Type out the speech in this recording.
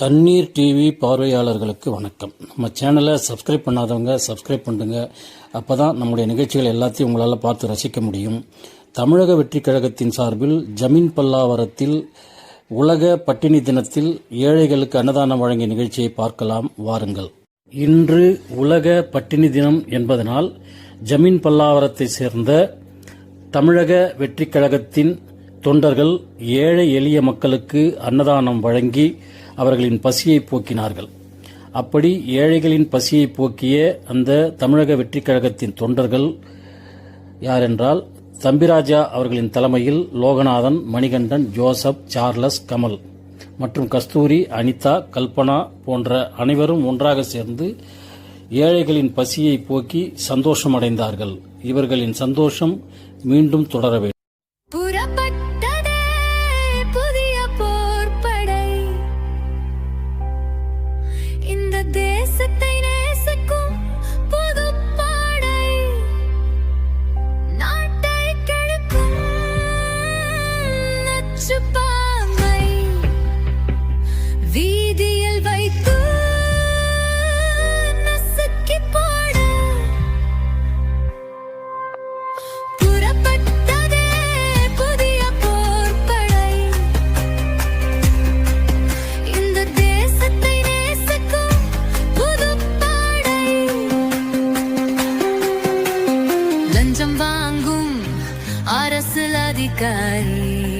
தண்ணீர் டிவி பார்வையாளர்களுக்கு வணக்கம். நம்ம சேனலை சப்ஸ்கிரைப் பண்ணாதவங்க சப்ஸ்கிரைப் பண்ணுங்க. அப்போ தான் நம்முடைய நிகழ்ச்சிகள் எல்லாத்தையும் உங்களால் பார்த்து ரசிக்க முடியும். தமிழக வெற்றி கழகத்தின் சார்பில் ஜமீன் பல்லாவரத்தில் உலக பட்டினி தினத்தில் ஏழைகளுக்கு அன்னதானம் வழங்கிய நிகழ்ச்சியை பார்க்கலாம். வாருங்கள். இன்று உலக பட்டினி தினம் என்பதனால் ஜமீன் பல்லாவரத்தை சேர்ந்த தமிழக வெற்றிக் கழகத்தின் தொண்டர்கள் ஏழை எளிய மக்களுக்கு அன்னதானம் வழங்கி அவர்களின் பசியை போக்கினார்கள். அப்படி ஏழைகளின் பசியை போக்கிய அந்த தமிழக வெற்றிக் கழகத்தின் தொண்டர்கள் யாரென்றால் தம்பிராஜா அவர்களின் தலைமையில் லோகநாதன் மணிகண்டன் ஜோசப் சார்லஸ் கமல் மற்றும் கஸ்தூரி அனிதா கல்பனா போன்ற அனைவரும் ஒன்றாக சேர்ந்து ஏழைகளின் பசியை போக்கி சந்தோஷமடைந்தார்கள். இவர்களின் சந்தோஷம் மீண்டும் தொடர வேண்டும். தேசத்தை லஞ்சம் வாங்கும் அரசு அதிகாரி.